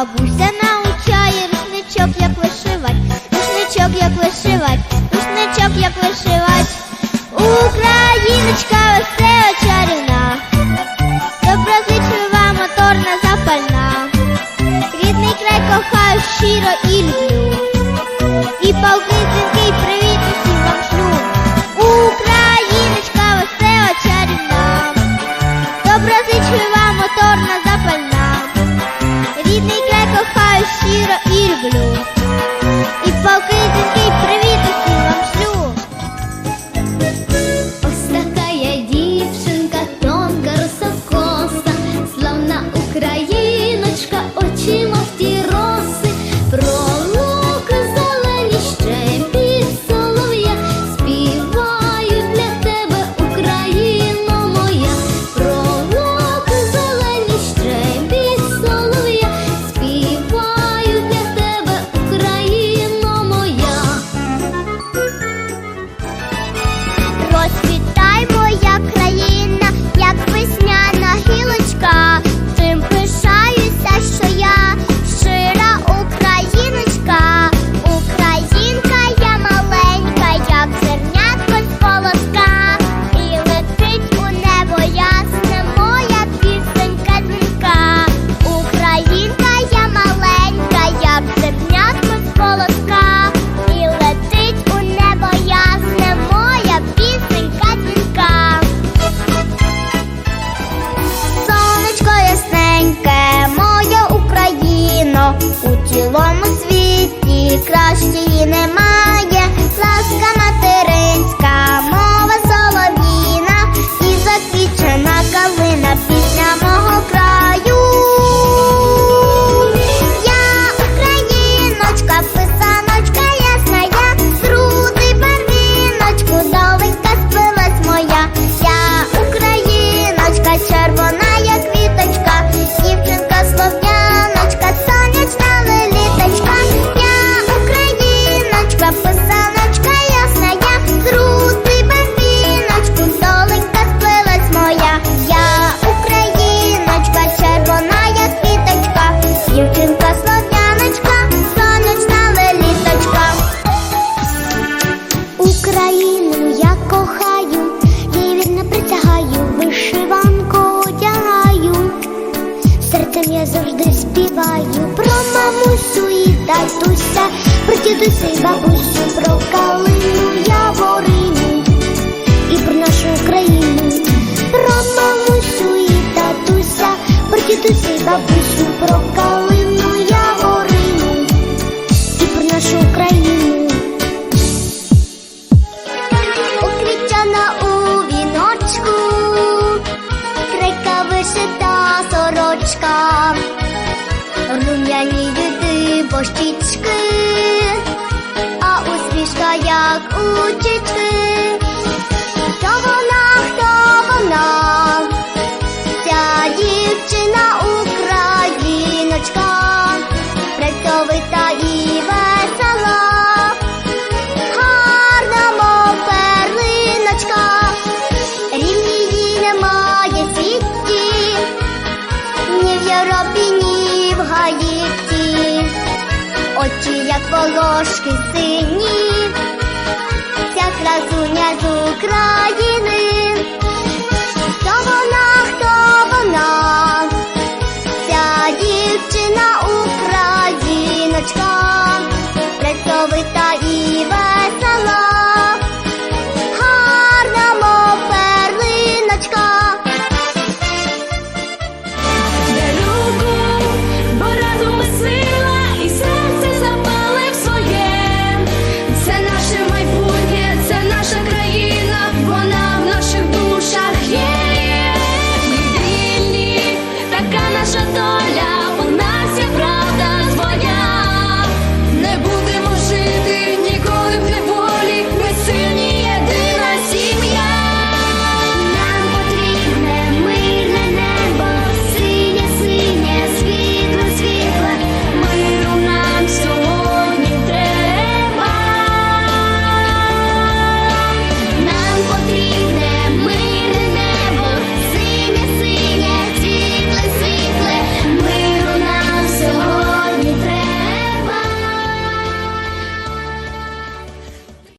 бабуся научає рушничок, як вишивать, рушничок, як вишивать, рушничок, як вишивать, Україночка весела чарівна, доброзичлива, моторна запальна, рідний край кохаю щиро і люблю, і полки дзвінки привіт. 白い色 blue мамусю і татуся, про дідуся і бабусю, про калину в яворину і про нашу Україну, про мамусю і татуся, про дідуся і бабусю, про калину. Щічки, а усмішка як у чічки. Хто вона, хто вона? Ця дівчина україночка, працьовита і весела, гарна, мов перлиночка, рівні немає світі, ні в Європі, ні в Гаїті, очі, як волошки сині, ця красуня з України.